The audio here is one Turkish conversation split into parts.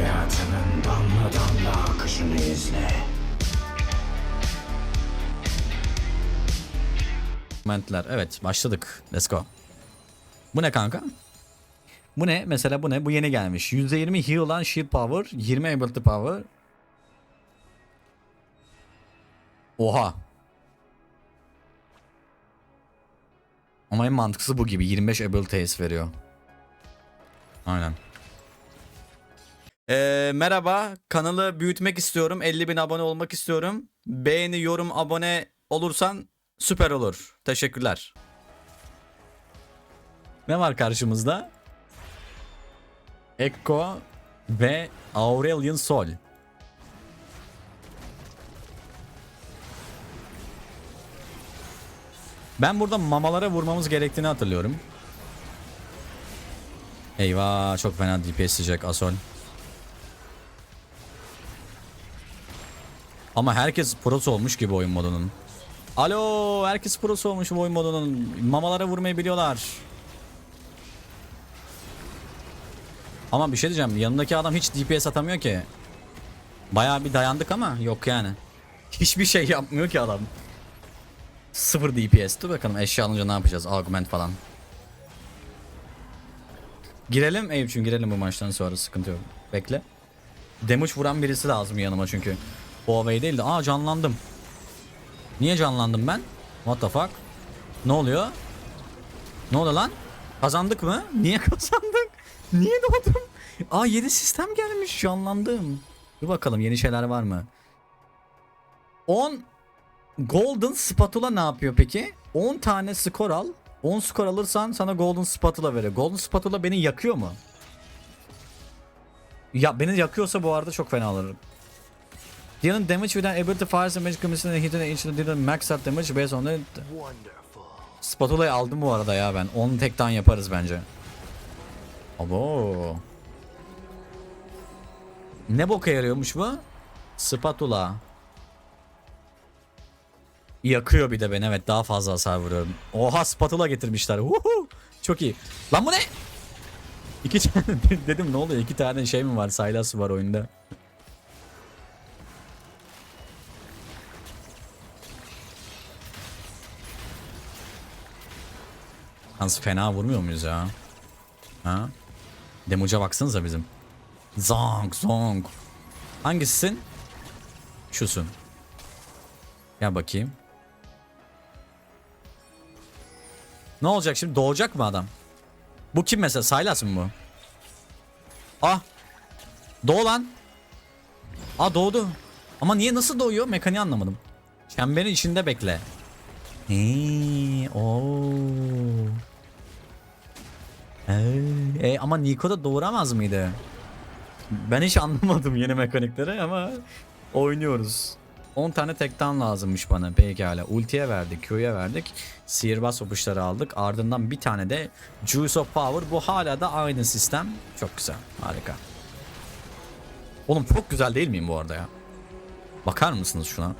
Hayatının damla damla akışını izle. Mentler. Evet başladık. Let's go. Bu ne kanka? Bu ne? Mesela bu ne? Bu yeni gelmiş. %20 heal olan shield power, 20 ability power. Oha. Ama en mantıklısı bu gibi. 25 ability ace veriyor. Aynen. Ee, merhaba. Kanalı büyütmek istiyorum. 50 bin abone olmak istiyorum. Beğeni, yorum, abone olursan süper olur. Teşekkürler. Ne var karşımızda? Echo ve Aurelion Sol. Ben burada mamalara vurmamız gerektiğini hatırlıyorum. Eyvah çok fena DPS sıcak Asol. Ama herkes prosu olmuş gibi oyun modunun. Alo herkes prosu olmuş bu oyun modunun. Mamalara vurmayı biliyorlar. Ama bir şey diyeceğim yanındaki adam hiç DPS atamıyor ki. Bayağı bir dayandık ama yok yani. Hiçbir şey yapmıyor ki adam. Sıfır DPS. Dur bakalım eşya alınca ne yapacağız? Augment falan. Girelim Eyüp'cüğüm girelim bu maçtan sonra sıkıntı yok. Bekle. Damage vuran birisi lazım yanıma çünkü. Huawei değil de aa canlandım. Niye canlandım ben? What the fuck? Ne oluyor? Ne oluyor lan? Kazandık mı? Niye kazandık? Niye doğdum? Aa yeni sistem gelmiş canlandım. Dur bakalım yeni şeyler var mı? 10 Golden Spatula ne yapıyor peki? 10 tane skor al. 10 skor alırsan sana Golden Spatula veriyor. Golden Spatula beni yakıyor mu? Ya beni yakıyorsa bu arada çok fena alırım. Dealing damage with an ability fires magic commission hitting each dealing max out damage based on it. Spatula'yı aldım bu arada ya ben. 10 tekten yaparız bence. Abo. Ne boka yarıyormuş bu? Spatula. Yakıyor bir de beni evet daha fazla hasar vuruyorum. Oha spatula getirmişler. Uhu. Çok iyi. Lan bu ne? İki tane dedim ne oluyor? İki tane şey mi var? Sylas var oyunda. Hans fena vurmuyor muyuz ya? Ha? Demuca baksanıza bizim. Zonk zonk. Hangisisin? Şusun. Gel bakayım. Ne olacak şimdi? Doğacak mı adam? Bu kim mesela? Saylas mı bu? Ah. Doğu lan. Aa doğdu. Ama niye nasıl doğuyor? Mekaniği anlamadım. Çemberin içinde bekle. Eee, ooo. Ee, e, ama Nico da doğuramaz mıydı? Ben hiç anlamadım yeni mekanikleri ama oynuyoruz. 10 tane tektan lazımmış bana pekala. Ultiye verdik, Q'ya verdik. Sihirbaz opuşları aldık. Ardından bir tane de Juice of Power. Bu hala da aynı sistem. Çok güzel. Harika. Oğlum çok güzel değil miyim bu arada ya? Bakar mısınız şuna?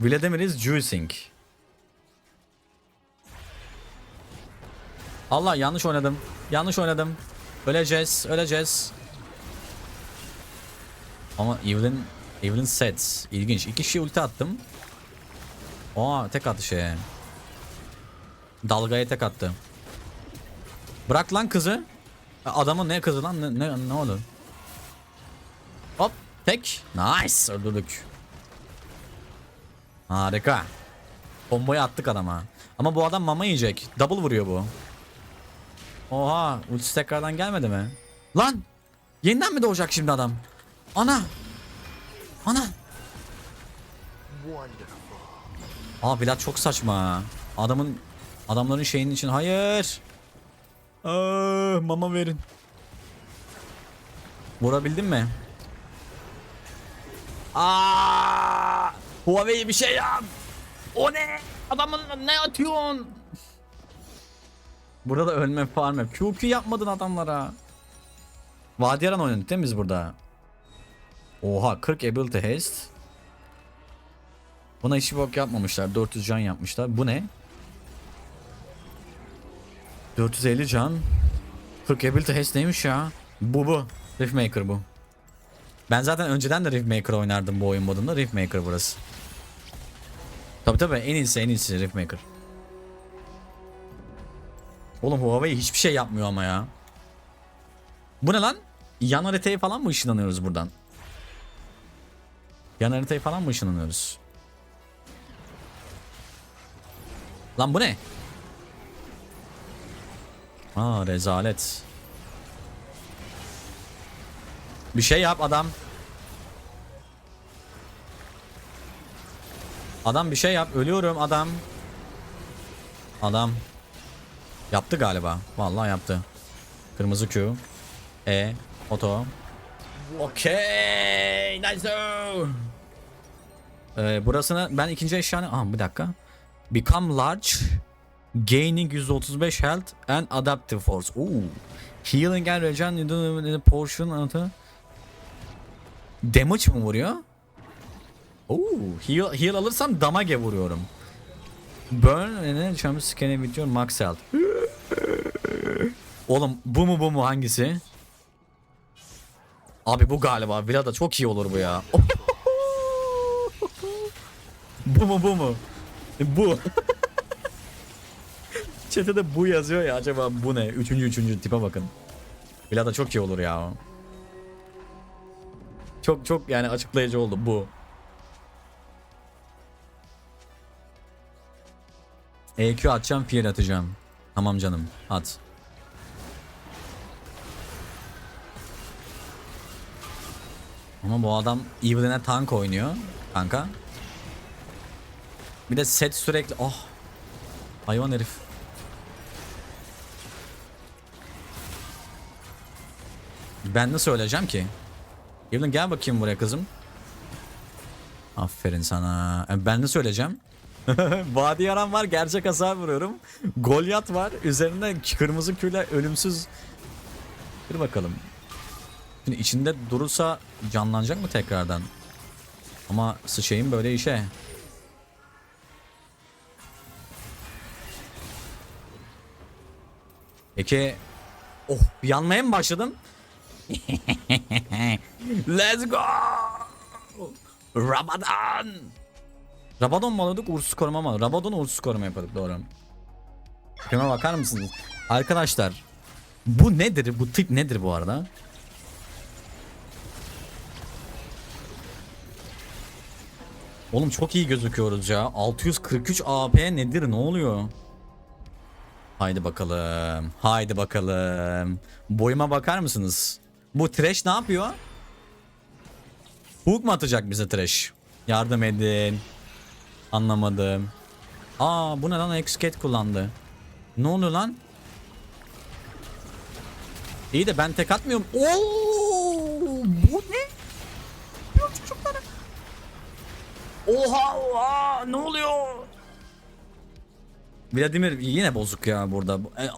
Vladimir is juicing. Allah yanlış oynadım. Yanlış oynadım. Öleceğiz, öleceğiz. Ama Evelyn Evelyn sets. İlginç. İki kişi ulti attım. Aa tek attı şeye. Dalgaya tek attı. Bırak lan kızı. Adamın ne kızı lan? Ne, ne, ne oldu? Hop tek. Nice. Öldürdük. Harika. Bombayı attık adama. Ama bu adam mama yiyecek. Double vuruyor bu. Oha ultisi tekrardan gelmedi mi? Lan! Yeniden mi doğacak şimdi adam? Ana! Ana! Aa Vlad çok saçma. Adamın adamların şeyinin için hayır. Aa, mama verin. Vurabildin mi? Aa! Huawei bir şey yap. O ne? Adamın ne atıyorsun? Burada da ölme farm yap. QQ yapmadın adamlara. Vadiyaran oynadık değil mi biz burada? Oha 40 ability haste. Buna hiç bok yapmamışlar. 400 can yapmışlar. Bu ne? 450 can. 40 ability haste neymiş ya? Bu bu. Riftmaker bu. Ben zaten önceden de Riftmaker oynardım bu oyun modunda. Riftmaker burası. Tabi tabi en iyisi en iyisi Riftmaker. Oğlum Huawei hiçbir şey yapmıyor ama ya. Bu ne lan? Yan haritaya falan mı ışınlanıyoruz buradan? Yan haritaya falan mı ışınlanıyoruz? Lan bu ne? Aa rezalet. Bir şey yap adam. Adam bir şey yap. Ölüyorum adam. Adam. Yaptı galiba. Vallahi yaptı. Kırmızı Q. E. Oto. Okey. Nice. Ee, burasını ben ikinci eşyanı... Aha bir dakika. Become large. Gaining 135 health and adaptive force. Oo. Healing and regen portion anlatı. Damage mı vuruyor? Oo, heal, heal alırsam damage vuruyorum. Burn ne champion scanning with your max health. Oğlum bu mu bu mu hangisi? Abi bu galiba. Villa'da çok iyi olur bu ya. bu mu bu mu? Bu. Chat'e de bu yazıyor ya acaba bu ne? Üçüncü üçüncü tipe bakın. Villa'da çok iyi olur ya. Çok çok yani açıklayıcı oldu bu. EQ atacağım, fear atacağım. Tamam canım, at. Ama bu adam Evelyn'e tank oynuyor kanka. Bir de set sürekli oh hayvan herif. Ben nasıl öleceğim ki? Evelyn gel bakayım buraya kızım. Aferin sana. E, Ben nasıl öleceğim? Vadi yaran var gerçek hasar vuruyorum. Goliath var. Üzerinde kırmızı küle ölümsüz. Bir bakalım. Şimdi içinde durursa canlanacak mı tekrardan? Ama sıçayım böyle işe. Peki Oh yanmaya mı başladım? Let's go! Rabadon! Rabadon mu alıyorduk uğursuz koruma mı? Rabadon uğursuz koruma yapıyorduk doğru. Şuna bakar mısınız? Arkadaşlar bu nedir? Bu tip nedir bu arada? Oğlum çok iyi gözüküyoruz ya. 643 AP nedir? Ne oluyor? Haydi bakalım. Haydi bakalım. Boyuma bakar mısınız? Bu trash ne yapıyor? Hook mu atacak bize trash? Yardım edin. Anlamadım. Aa bu ne lan kullandı. Ne oluyor lan? İyi de ben tek atmıyorum. Oo, bu ne? Yok çocuklara. Oha oha ne oluyor? Vladimir yine bozuk ya burada. Bu- e,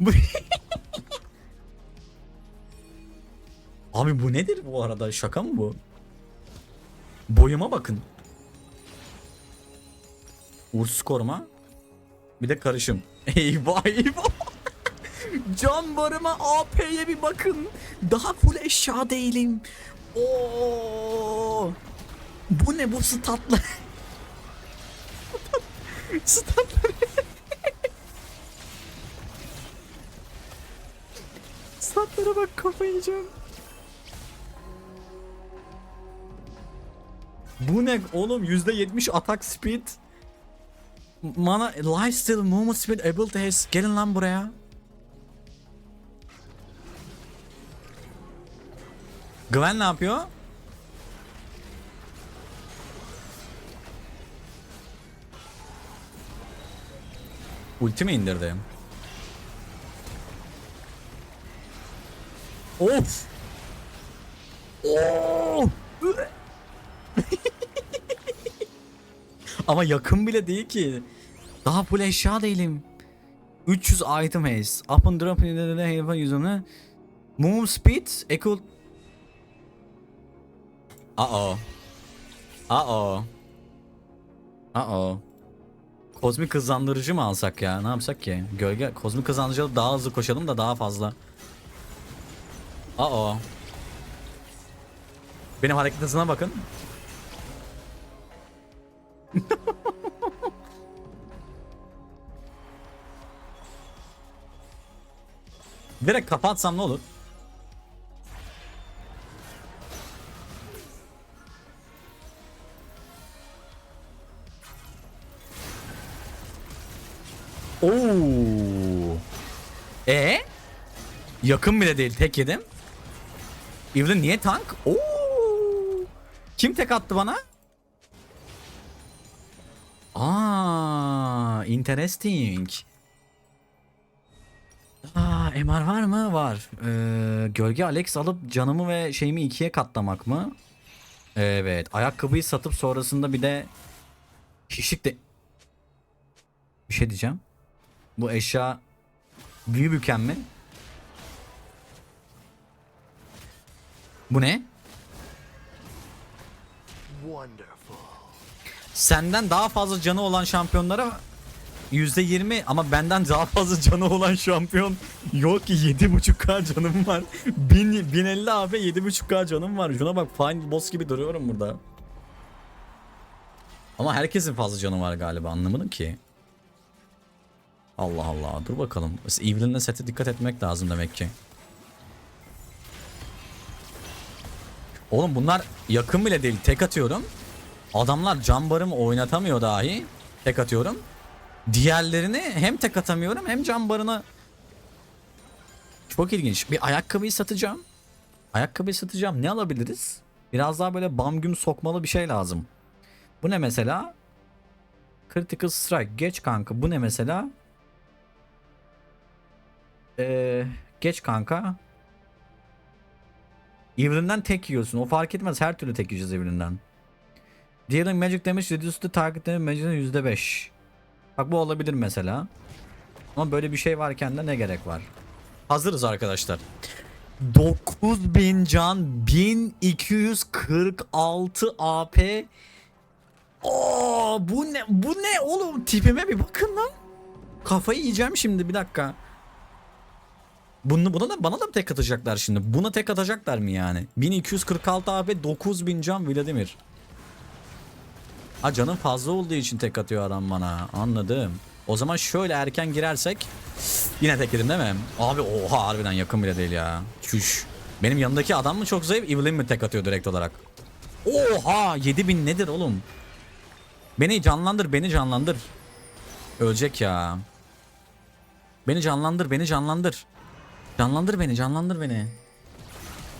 Abi bu nedir bu arada? Şaka mı bu? Boyuma bakın. Uğursuz koruma. Bir de karışım. Eyvah eyvah. Can barıma AP'ye bir bakın. Daha full eşya değilim. Oo. Bu ne bu statlar? statlar. Statlara bak kafayı yiyeceğim. Bu ne oğlum %70 atak speed. Mana lifesteal movement speed ability has. Gelin lan buraya. Gwen ne yapıyor? Ulti mi indirdi? Of! Oo! Ama yakın bile değil ki. Daha full eşya değilim. 300 item haste. Up and drop in the hayvan yüzüne. Move speed equal. Uh oh. Uh oh. Uh oh. Kozmik hızlandırıcı mı alsak ya? Ne yapsak ki? Gölge kozmik hızlandırıcı daha hızlı koşalım da daha fazla. Aa. Benim hareket hızına bakın. Direkt kapatsam ne olur? Oo. E? Yakın bile değil tek yedim. Evelyn niye tank? Oo. Kim tek attı bana? Aa, interesting. MR var mı? Var. Ee, gölge Alex alıp canımı ve şeyimi ikiye katlamak mı? Evet. Ayakkabıyı satıp sonrasında bir de şişlik de... Bir şey diyeceğim. Bu eşya büyü büken mi? Bu ne? Senden daha fazla canı olan şampiyonlara %20 ama benden daha fazla canı olan şampiyon yok ki 7.5k canım var. 1000, 1050 abi 7.5k canım var. Şuna bak final boss gibi duruyorum burada. Ama herkesin fazla canı var galiba anlamadım ki. Allah Allah dur bakalım. Evelyn'le sete dikkat etmek lazım demek ki. Oğlum bunlar yakın bile değil tek atıyorum. Adamlar can barımı oynatamıyor dahi. Tek atıyorum. Diğerlerini hem tek atamıyorum hem can barını. Çok ilginç. Bir ayakkabıyı satacağım. Ayakkabıyı satacağım. Ne alabiliriz? Biraz daha böyle bam güm sokmalı bir şey lazım. Bu ne mesela? Critical Strike. Geç kanka. Bu ne mesela? Ee, geç kanka. Evelyn'den tek yiyorsun. O fark etmez. Her türlü tek yiyeceğiz Evelyn'den. Dealing magic damage reduces the target damage magacine'ın %5. Bak bu olabilir mesela. Ama böyle bir şey varken de ne gerek var? Hazırız arkadaşlar. 9000 can 1246 AP Oo, bu ne bu ne oğlum tipime bir bakın lan. Kafayı yiyeceğim şimdi bir dakika. Bunu, buna da bana da mı tek atacaklar şimdi? Buna tek atacaklar mı yani? 1246 AP 9000 can Vladimir. Ha canım fazla olduğu için tek atıyor adam bana. Anladım. O zaman şöyle erken girersek yine tek yedim değil mi? Abi oha harbiden yakın bile değil ya. Çüş. Benim yanındaki adam mı çok zayıf? Evelyn mi tek atıyor direkt olarak? Oha 7000 nedir oğlum? Beni canlandır beni canlandır. Ölecek ya. Beni canlandır beni canlandır. Canlandır beni canlandır beni.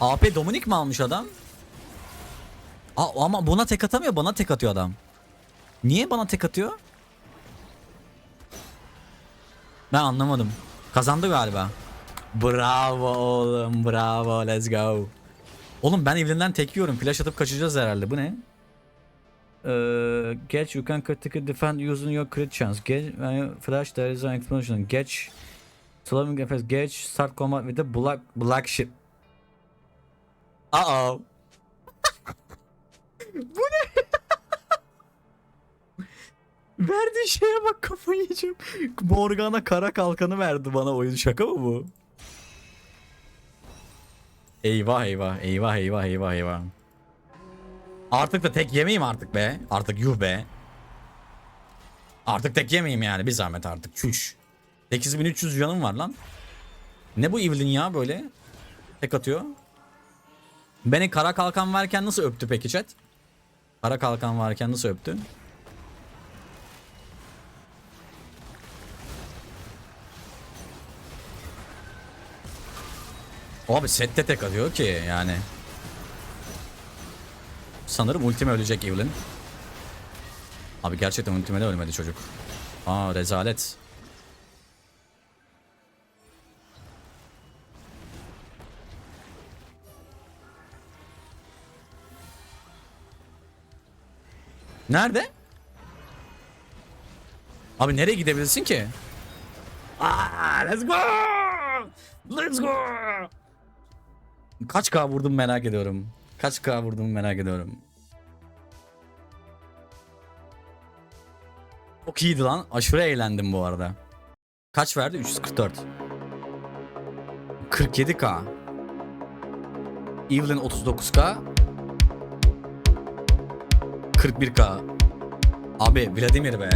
AP Dominik mi almış adam? Aa, ama buna tek atamıyor bana tek atıyor adam. Niye bana tek atıyor? Ben anlamadım. Kazandı galiba. Bravo oğlum bravo let's go. Oğlum ben Evelyn'den tek yiyorum. Flash atıp kaçacağız herhalde. Bu ne? Ee, Geç you can critically defend using your crit chance. Geç when you flash there is an explosion. Geç Slaving Efes Geç start combat with the black black ship. Uh oh. Verdiği şeye bak kafayı yiyeceğim. Morgana kara kalkanı verdi bana oyun şaka mı bu? Eyvah eyvah eyvah eyvah eyvah eyvah. Artık da tek yemeyeyim artık be. Artık yuh be. Artık tek yemeyeyim yani bir zahmet artık. Çüş. 8300 canım var lan. Ne bu Evelyn ya böyle? Tek atıyor. Beni kara kalkan varken nasıl öptü peki chat? Kara kalkan varken nasıl öptü? Abi sette tek atıyor ki yani. Sanırım ultime ölecek Evelyn. Abi gerçekten ultime de ölmedi çocuk. Aa rezalet. Nerede? Abi nereye gidebilirsin ki? Aa, let's go! Let's go! Kaç K vurdum merak ediyorum. Kaç K vurdum merak ediyorum. Çok iyiydi lan. Aşırı eğlendim bu arada. Kaç verdi? 344. 47k. Evelyn 39k. 41k. Abi Vladimir be.